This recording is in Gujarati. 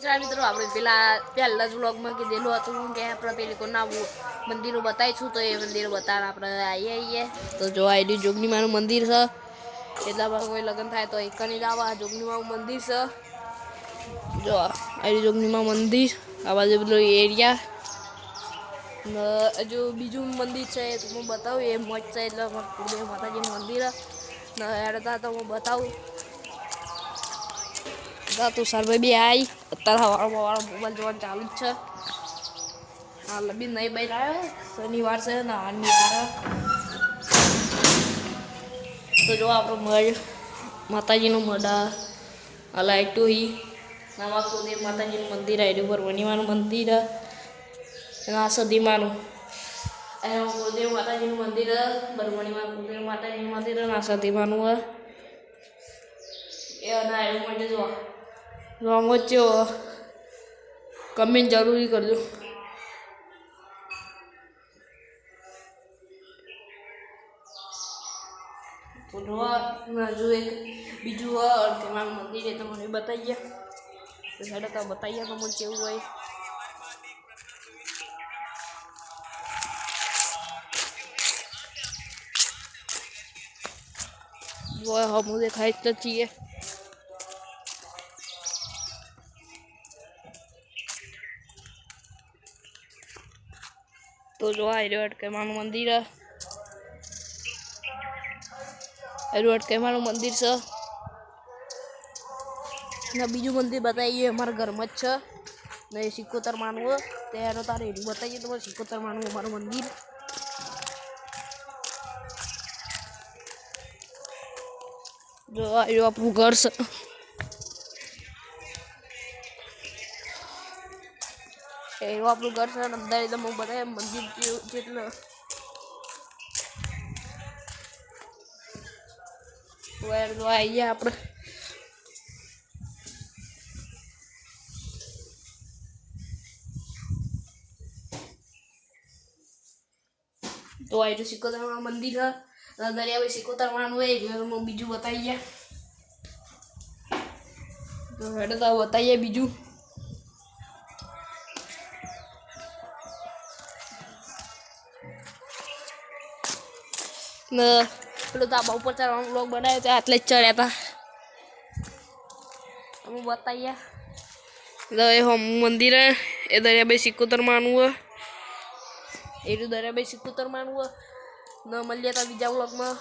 ચિત્રા મિત્રો, આપણે પેલા પહેલા જ વ્લોગમાં કીધેલું હતું કે આપણે પેલી કોના મંદિરો બતાવીશું તો એ મંદિરો બતાવવા આપણે આવીએ આવીએ. તો જો આઈડી જોગનીમાનું મંદિર છે. એટલા કોઈ લગ્ન થાય તો એક જ આવા જોગનીમાનું મંદિર છે. જો આઈડી જોગનીમાં મંદિર, આ બાજુ પેલો એરિયા. હજુ બીજું મંદિર છે એ હું બતાવું, એ મોજ છે, એટલે માતાજીનું મંદિર. ને, હેડતા તો હું બતાવું. જા તું સરભાઈ બી આઈ. અત્યારે હવારમાં વાળો મોબાઈલ જોવાનું ચાલુ જ છે. હા લબી નહીં બહાર આવ્યો. શનિવાર છે ને શનિવાર તો જો આપણો મઢ, માતાજીનું મઢ આ હી. નવા કુલદેવ માતાજીનું મંદિર આવ્યું ઉપર વણીમાનું મંદિર. એના સદીમાનું એમાં કુલદેવ માતાજીનું મંદિર હે. બરમણીમાં માતાજીનું મંદિર હે અને આ સદીમાનું હે. એ અને આવ્યું માટે જો જોવા ચો કમેન્ટ જરૂરી કરજો. તો જોવા હજુ એક બીજું અડધેમાં મંદિર એ તમને બતાવી ગયા તો હેડો તો બતાવી ગયા તમને કેવું હોય જો હમું દેખાય જ છીએ તો જો આ રહ્યો અટકેમાનું મંદિર. એનું અટકેમાનું મંદિર છે. અને બીજું મંદિર બતાવીએ, અમારા ઘરમાં જ છે. ને સિકોતર માનવું. ત્યારે તારે એનું બતાવીએ, તમારે સિકોતર માનવું અમારું મંદિર. જો આ રહ્યું આપણું ઘર છે. એવું આપણું ઘર છે અને અંદર એકદમ હું બતાવે મંદિર જેવું જેટલું વેર જો આવી ગયા આપણે તો આ રહ્યું સિકોતરમાં મંદિર છે અને દરિયાભાઈ સિકોતરવાનું હોય એટલે હું બીજું બતાવી ગયા તો હેડો તો બતાવીએ બીજું ને પેલું ધાબા ઉપર ચડવાનો બ્લોગ બનાવ્યો છે આટલે જ ચડ્યા હતા હું બતાવીએ. એટલે એ હોમ મંદિર, એ દરિયાભાઈ સિકોતર માનવું હે. એ રહ્યું દરિયાભાઈ સિકોતર માનવું ને મળીએ તો બીજા બ્લોગમાં